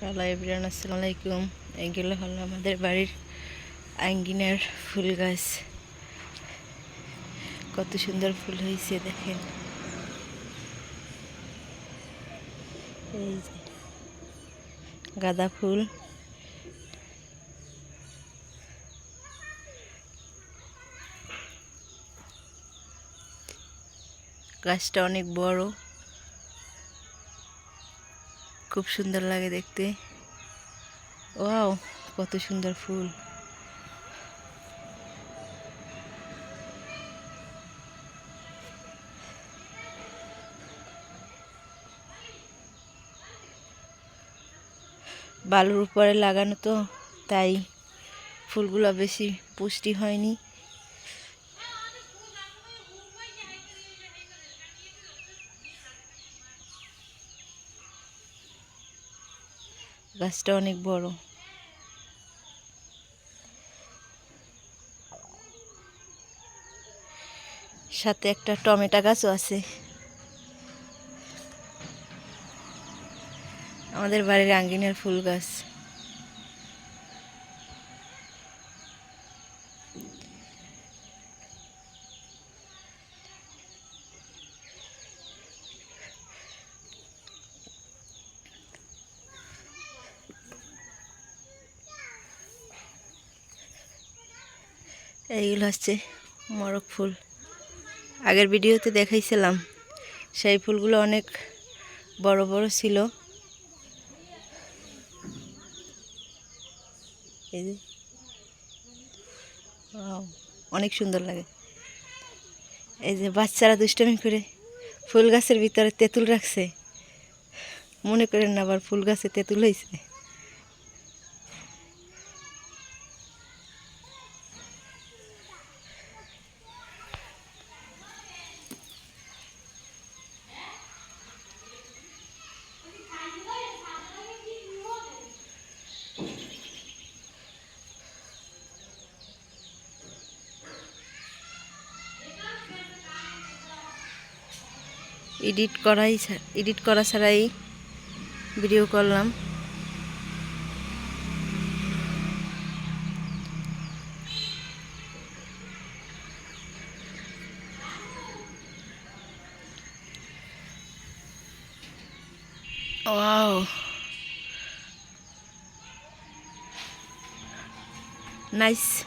Hello everyone, আসসালামু আলাইকুম। এগুলো হলো আমাদের বাড়ির আঙ্গিনার ফুল গাছ। কত সুন্দর ফুল হয়েছে, দেখেন। এই যে গাঁদা ফুল। গাছটা অনেক বড়। খুব সুন্দর লাগে দেখতে। ওয়াও, কত সুন্দর ফুল। বালুর উপরে লাগানো তো, তাই ফুলগুলো বেশি পুষ্টি হয়নি। গাছটা অনেক বড়। সাথে একটা টমেটো গাছও আছে। আমাদের বাড়ির আঙ্গিনের ফুল গাছ। এইগুলো হচ্ছে মরক ফুল। আগের ভিডিওতে দেখাইছিলাম, সেই ফুলগুলো অনেক বড় বড় ছিল। এই যে। অনেক সুন্দর লাগে। এই যে বাচ্চারা দুষ্টামি করে ফুল গাছের ভিতরে তেঁতুল রাখছে। মনে করেন আবার ফুল গাছে তেঁতুল হয়েছে এডিট করাই এডিট করা ছাড়াই ভিডিও করলাম Wow. Nice.